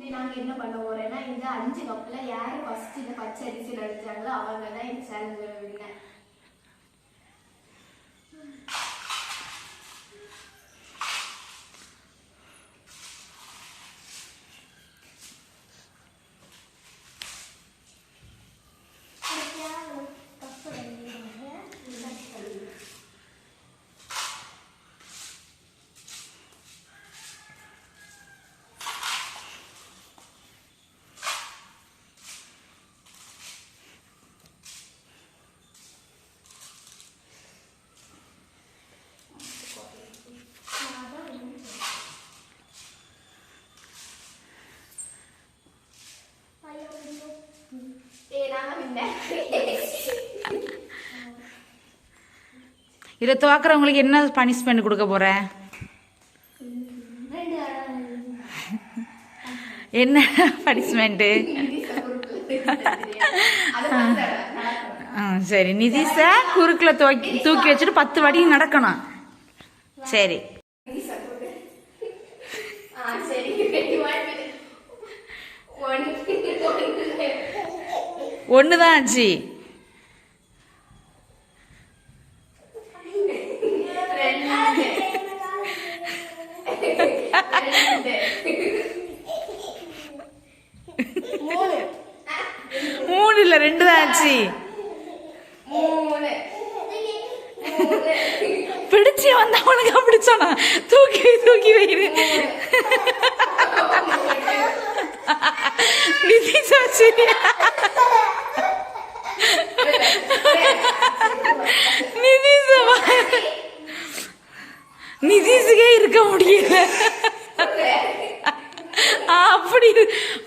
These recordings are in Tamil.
இது நாங்க என்ன பண்ண போறோம்னா இந்த அஞ்சு கப்ல யாரு ஃபர்ஸ்ட் இந்த பச்சை அரிசி அடிச்சாங்களோ அவங்க தான் இந்த சேலஞ்சில் விடுங்க. இதில் துவாக்குறவங்களுக்கு என்ன பனிஷ்மெண்ட் கொடுக்க போற என்ன பனிஷ்மெண்ட்டு சரி நிதிஷை குறுக்கில் தூக்கி தூக்கி வச்சுட்டு பத்து வாட்டி நடக்கணும் சரி ஆ சரி ரெண்டு வாட்டி ஒன்று ஒன்று ஒன்று தான் ஆச்சு. மூணு இல்லை ரெண்டு தான் ஆச்சு. பிடிச்சி வந்தா உனக்கு அப்படி சொன்னா. தூக்கி தூக்கி வைரு நிதி சாட்சி நிதிஷா பாரு. நிதிஷுக்கே முடியல. அப்படி.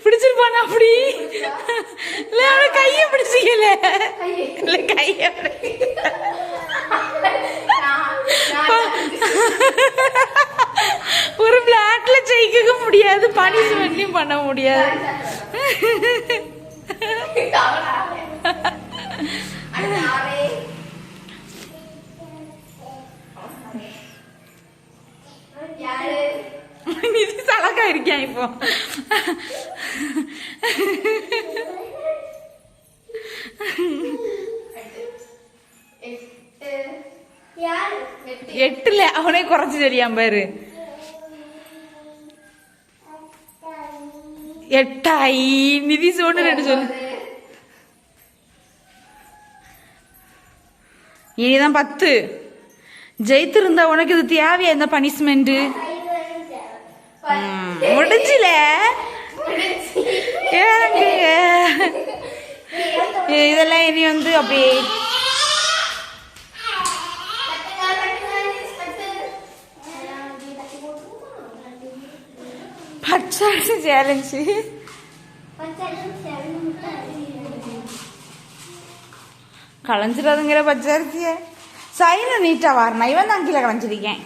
பிடிச்சிருப்பான அப்படி? இல்ல அவன கைய பிடிச்சிக்கல. இல்ல கைய ஒரு பிளாட்ல ஜெயிக்க முடியாது. பனிஷ்மெண்ட்லயும் பண்ண முடியாது. யாரு நிதி சலக்கா இருக்கேன் இப்போ. எட்டுல அவனே குறைச்சு தெரியாம பாரு. எட்டாயி. நிதி ஒண்ணு ரெண்டு சொல்லு. இனிதான் பத்து. ஜெயித்திருந்தா உனக்கு இது தேவையா இந்த பனிஷ்மெண்ட் முடிஞ்சில? இதெல்லாம் இனி வந்து அப்படியே பச்சாசி சேலஞ்சு களைஞ்சிடாதுங்கிற பச்சரிசிய சைன நீட்டா வரணும் இவன் தான் கீழே களைஞ்சிருக்கேன்.